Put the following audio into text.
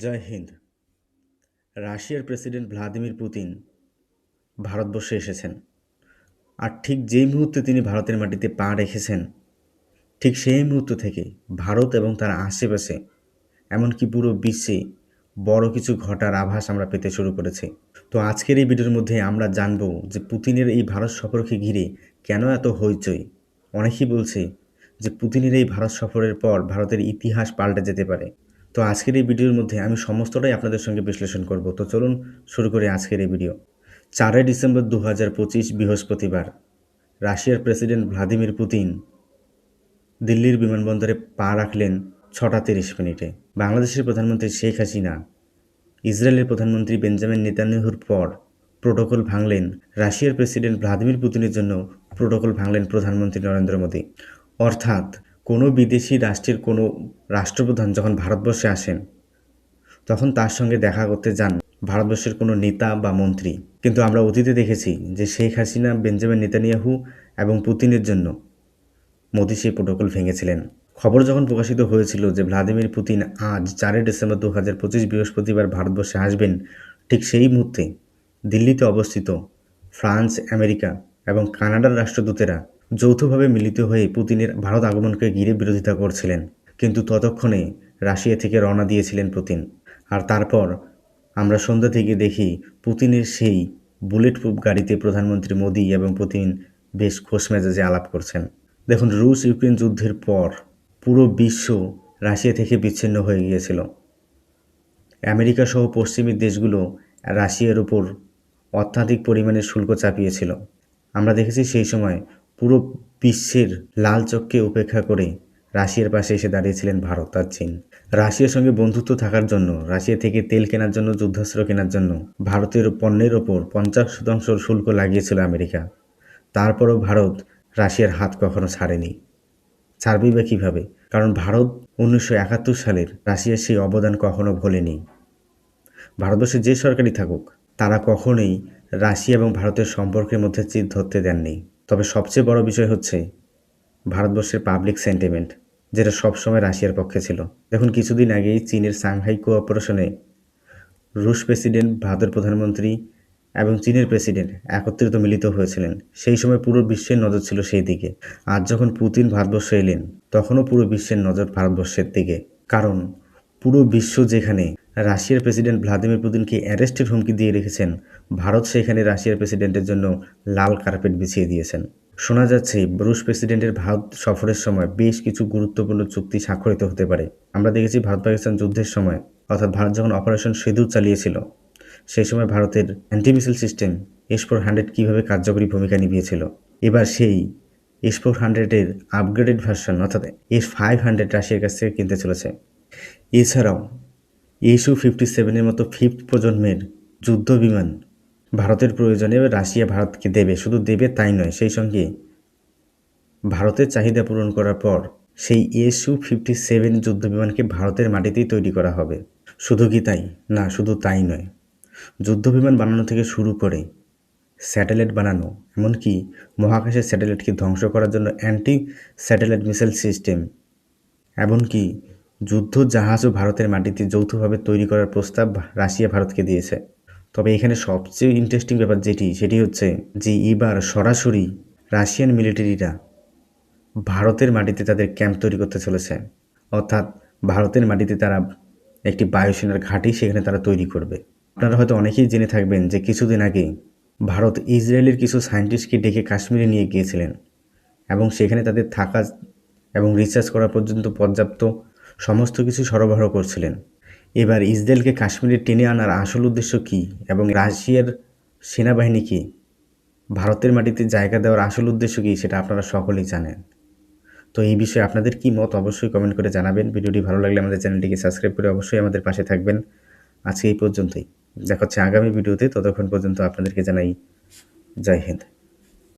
জয় হিন্দ। রাশিয়ার president Vladimir Putin ভারতবর্ষে এসেছেন আর ঠিক যেই মুহূর্তে তিনি ভারতের মাটিতে পা রেখেছেন, ঠিক সেই মুহূর্ত থেকে ভারত এবং তার আশেপাশে, এমনকি পুরো বিশ্বে বড় কিছু ঘটার আভাস আমরা পেতে শুরু করেছি। তো আজকের এই ভিডিওর মধ্যে আমরা জানব যে পুতিনের এই ভারত সফরকে ঘিরে কেন এত হইচই? অনেকেই বলছে যে পুতিনের এই ভারত সফরের পর ভারতের ইতিহাস পাল্টে যেতে পারে। তো আজকের এই ভিডিওর মধ্যে আমি সমস্তটাই আপনাদের সঙ্গে বিশ্লেষণ করব। তো চলুন শুরু করি আজকের এই ভিডিও। চারই ডিসেম্বর দু হাজার পঁচিশ বৃহস্পতিবার, রাশিয়ার প্রেসিডেন্ট ভ্লাদিমির পুতিন দিল্লির বিমানবন্দরে পা রাখলেন ছটা তিরিশ মিনিটে। বাংলাদেশের প্রধানমন্ত্রী শেখ হাসিনা, ইসরায়েলের প্রধানমন্ত্রী বেঞ্জামিন নেতানিয়াহুর পর প্রোটোকল ভাঙলেন রাশিয়ার প্রেসিডেন্ট ভ্লাদিমির পুতিনের জন্য প্রোটোকল ভাঙলেন প্রধানমন্ত্রী নরেন্দ্র মোদী। অর্থাৎ কোনো বিদেশি রাষ্ট্রের কোনো রাষ্ট্রপ্রধান যখন ভারতবর্ষে আসেন, তখন তার সঙ্গে দেখা করতে যান ভারতবর্ষের কোনো নেতা বা মন্ত্রী। কিন্তু আমরা অতীতে দেখেছি যে শেখ হাসিনা, বেঞ্জামিন নেতানিয়াহু এবং পুতিনের জন্য মোদী সেই প্রোটোকল ভেঙেছিলেন। খবর যখন প্রকাশিত হয়েছিল যে ভ্লাদিমির পুতিন আজ চারই ডিসেম্বর দু হাজার পঁচিশ বৃহস্পতিবার ভারতবর্ষে আসবেন, ঠিক সেই মুহূর্তে দিল্লিতে অবস্থিত ফ্রান্স, আমেরিকা এবং কানাডার রাষ্ট্রদূতেরা যৌথভাবে মিলিত হয়ে পুতিনের ভারত আগমনকে ঘিরে বিরোধিতা করছিলেন। কিন্তু ততক্ষণে রাশিয়া থেকে রওনা দিয়েছিলেন পুতিন। আর তারপর আমরা সন্ধ্যা থেকে দেখি পুতিনের সেই বুলেট প্রুফ গাড়িতে প্রধানমন্ত্রী মোদী এবং পুতিন বেশ খোশ মেজাজে আলাপ করছেন। দেখুন রুশ ইউক্রেন যুদ্ধের পর পুরো বিশ্ব রাশিয়া থেকে বিচ্ছিন্ন হয়ে গিয়েছিল। আমেরিকা সহ পশ্চিমী দেশগুলো রাশিয়ার উপর অত্যাধিক পরিমাণে শুল্ক চাপিয়েছিল। আমরা দেখেছি সেই সময় পুরো বিশ্বের লাল চককে উপেক্ষা করে রাশিয়ার পাশে এসে দাঁড়িয়েছিলেন ভারত আর চীন। রাশিয়ার সঙ্গে বন্ধুত্ব থাকার জন্য, রাশিয়া থেকে তেল কেনার জন্য, যুদ্ধাস্ত্র কেনার জন্য ভারতের পণ্যের ওপর পঞ্চাশ শতাংশ শুল্ক লাগিয়েছিল আমেরিকা। তারপরও ভারত রাশিয়ার হাত কখনো ছাড়েনি। ছাড়বেই বা কীভাবে? কারণ ভারত উনিশশো একাত্তর সালের রাশিয়ার সেই অবদান কখনো ভোলেনি। ভারতবর্ষে যে সরকারই থাকুক, তারা কখনোই রাশিয়া এবং ভারতের সম্পর্কের মধ্যে চিত ধরতে দেননি। তবে সবচেয়ে বড় বিষয় হচ্ছে ভারতবর্ষের পাবলিক সেন্টিমেন্ট যেটা সবসময় রাশিয়ার পক্ষে ছিল। দেখুন, কিছুদিন আগেই চীনের সাংহাই কোঅপারেশনে রুশ প্রেসিডেন্ট, ভারতের প্রধানমন্ত্রী এবং চীনের প্রেসিডেন্ট একত্রিত মিলিত হয়েছিলেন। সেই সময় পুরো বিশ্বের নজর ছিল সেই দিকে। আজ যখন পুতিন ভারতবর্ষে এলেন, তখনও পুরো বিশ্বের নজর ভারতবর্ষের দিকে। কারণ পুরো বিশ্ব যেখানে রাশিয়ার প্রেসিডেন্ট ভ্লাদিমির পুতিনকে অ্যারেস্টের হুমকি দিয়ে রেখেছেন। ভারত সেখানে রাশিয়ার প্রেসিডেন্টের জন্য লাল কার্পেট বিছিয়ে দিয়েছেন। শোনা যাচ্ছে রুশ প্রেসিডেন্টের ভারত সফরের সময় বেশ কিছু গুরুত্বপূর্ণ চুক্তি স্বাক্ষরিত হতে পারে। আমরা দেখেছি, ভারত পাকিস্তান যুদ্ধের সময়, অর্থাৎ ভারত যখন অপারেশন সেতু চালিয়েছিল, সেই সময় ভারতের antimissile system S four hundred কীভাবে কার্যকরী ভূমিকা নিভিয়েছিল। এবার সেই এস ফোর হান্ড্রেডের আপগ্রেডেড ভার্সন অর্থাৎ এস ফাইভ হান্ড্রেড রাশিয়ার কাছ থেকে কিনতে চলেছে। এছাড়াও এসু ফিফটি সেভেনের মতো ফিফথ প্রজন্মের যুদ্ধ বিমান ভারতের প্রয়োজনে রাশিয়া ভারতকে দেবে। শুধু দেবে তাই নয়, সেই সঙ্গে ভারতের চাহিদা পূরণ করার পর সেই এসু ফিফটি সেভেন যুদ্ধ বিমানকে ভারতের মাটিতেই তৈরি করা হবে। শুধু কি তাই? না, শুধু তাই নয়। যুদ্ধ বিমান বানানো থেকে শুরু করে স্যাটেলাইট বানানো, এমনকি মহাকাশের স্যাটেলাইটকে ধ্বংস করার জন্য অ্যান্টি স্যাটেলাইট মিসাইল সিস্টেম, এমনকি যুদ্ধ জাহাজও ভারতের মাটিতে যৌথভাবে তৈরি করার প্রস্তাব রাশিয়া ভারতকে দিয়েছে। তবে এখানে সবচেয়ে ইন্টারেস্টিং ব্যাপার যেটি, সেটি হচ্ছে যে এবার সরাসরি রাশিয়ান মিলিটারিরা ভারতের মাটিতে তাদের ক্যাম্প তৈরি করতে চলেছে। অর্থাৎ ভারতের মাটিতে তারা একটি বায়ুসেনার ঘাঁটি সেখানে তারা তৈরি করবে। আপনারা হয়তো অনেকেই জেনে থাকবেন যে কিছুদিন আগে ভারত ইসরায়েলের কিছু সায়েন্টিস্টকে ডেকে কাশ্মীরে নিয়ে গিয়েছিলেন এবং সেখানে তাদের থাকা এবং রিসার্চ করা পর্যন্ত পর্যাপ্ত সমস্ত কিছু সরবরাহ করছিলেন। এবার ইসরায়েলকে কাশ্মীরে টেনে আনার আসল উদ্দেশ্য কী এবং রাশিয়ার সেনাবাহিনীকে ভারতের মাটিতে জায়গা দেওয়ার আসল উদ্দেশ্য কী সেটা আপনারা সকলেই জানেন। তো এই বিষয়ে আপনাদের কি মত অবশ্যই কমেন্ট করে জানাবেন। ভিডিওটি ভালো লাগলে আমাদের চ্যানেলটিকে সাবস্ক্রাইব করে অবশ্যই আমাদের পাশে থাকবেন। আজকে এই পর্যন্তই। দেখা হচ্ছে আগামী ভিডিওতে। ততক্ষণ পর্যন্ত আপনাদেরকে জানাই জয় হিন্দ।